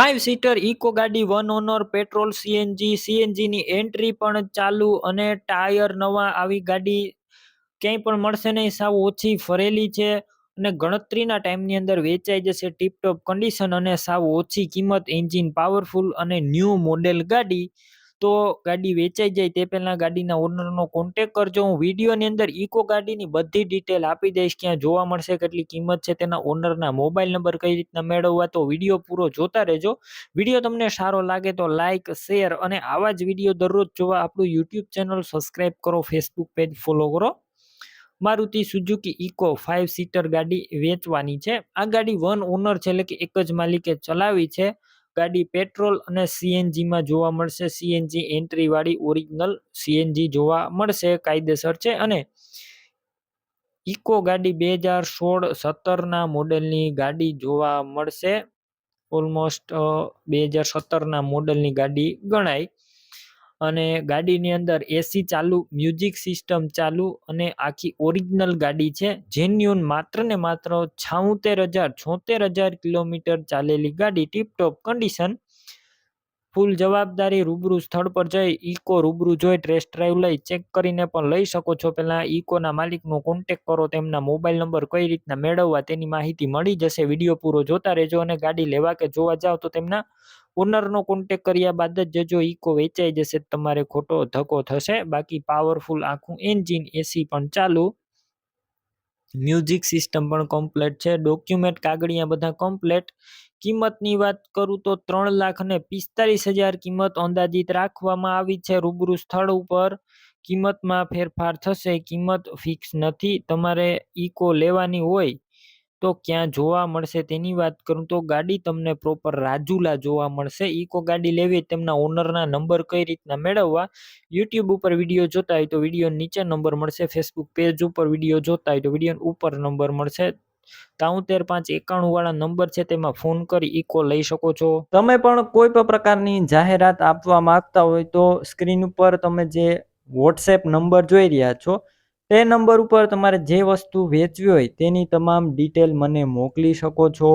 Five seater Eeco ગાડી one owner petrol CNG સીએનજીની entry પણ ચાલુ અને ટાયર નવા આવી ગાડી ક્યાંય પણ મળશે નહીં, સાવ ઓછી ફરેલી છે અને ગણતરીના ટાઈમની અંદર વેચાઈ જશે ટીપટોપ કન્ડિશન અને સાવ ઓછી કિંમત એન્જિન પાવરફુલ અને ન્યૂ મોડેલ ગાડી. તો ગાડી વેચાઈ જાય તે પહેલાં ગાડીના ઓનરનો કોન્ટેક કરજો. હું વિડીયોની અંદર ઇકો ગાડીની બધી ડિટેલ આપી દઈશ. ક્યાં જોવા મળશે, કેટલી કિંમત છે, તેના ઓનરના મોબાઈલ નંબર કઈ રીતના મેળવવા, તો વીડિયો પૂરો જોતા રહેજો. વીડિયો તમને સારો લાગે તો લાઇક શેર અને આવા જ વીડિયો દરરોજ જોવા આપણું યુટ્યુબ ચેનલ સબસ્ક્રાઈબ કરો ફેસબુક પેજ ફોલો કરો. Maruti Suzuki Eeco five seater ગાડી વેચવાની છે. આ ગાડી વન ઓનર છે, એટલે કે એક જ માલિકે ચલાવી છે. ગાડી પેટ્રોલ અને સીએનજીમાં જોવા મળશે. સીએનજી એન્ટ્રી વાળી ઓરિજિનલ સીએનજી જોવા મળશે, કાયદેસર છે. અને ઇકો ગાડી બે હજાર સોળ સત્તરના મોડેલની ગાડી જોવા મળશે. ઓલમોસ્ટ બે હજાર સત્તરના મોડેલની ગાડી ગણાય. અને ગાડીની અંદર એસી ચાલુ મ્યુઝિક સિસ્ટમ ચાલુ અને આખી ઓરિજિનલ ગાડી છે. જેન્યુન માત્ર ને માત્ર છાઉતેર હજાર છોતેર હજાર કિલોમીટર ચાલેલી ગાડી ટીપટોપ કન્ડિશન ફૂલ જવાબદારી રૂબરૂ સ્થળ પર જઈ ઇકો રૂબરૂ જોઈ ટેસ્ટ ડ્રાઈવ લઈ ચેક કરીને પણ લઈ શકો છો. પહેલાં ઇકોના માલિકનો કોન્ટેક કરો, તેમના મોબાઈલ નંબર કઈ રીતના મેળવવા તેની માહિતી મળી જશે. વીડિયો પૂરો જોતા રહેજો અને ગાડી લેવા કે જોવા જાઓ તો તેમના ઓનરનો કોન્ટેક કર્યા બાદ જ જજો ઇકો વેચાઈ જશે, તમારે ખોટો ધક્કો થશે. બાકી પાવરફુલ આખું એન્જિન એસી પણ ચાલુ. મ્યુઝિક સિસ્ટમ પણ કમ્પ્લેટ છે. ડોક્યુમેન્ટ કાગળિયા બધા કમ્પ્લેટ કિંમતની વાત કરું તો ત્રણ લાખ ને પિસ્તાલીસ હજાર કિંમત અંદાજિત રાખવામાં આવી છે. રૂબરૂ સ્થળ ઉપર કિંમતમાં ફેરફાર થશે. કિંમત ફિક્સ નથી. તમારે ઇકો લેવાની હોય તો ક્યાં જોવા મળશે તેની વાત કરું તો ગાડી તમને પ્રોપર રાજુલા જોવા મળશે. ઇકો ગાડી લેવી તેમના ઓનરના નંબર કઈ રીતના મેળવવા? યુટ્યુબ ઉપર વીડિયો જોતા હોય તો વીડિયો નીચે નંબર મળશે. ફેસબુક પેજ ઉપર વીડિયો જોતા હોય તો વીડિયો ઉપર નંબર મળશે. તાઉતેર પાંચ એકાણું વાળા નંબર છે તેમાં ફોન કરી ઇકો લઈ શકો છો. તમે પણ કોઈ પણ પ્રકારની જાહેરાત આપવા માંગતા હોય તો સ્ક્રીન ઉપર તમે જે વોટ્સએપ નંબર જોઈ રહ્યા છો, તે નંબર ઉપર તમારે જે વસ્તુ વેચવી હોય તેની તમામ ડિટેલ મને મોકલી શકો છો.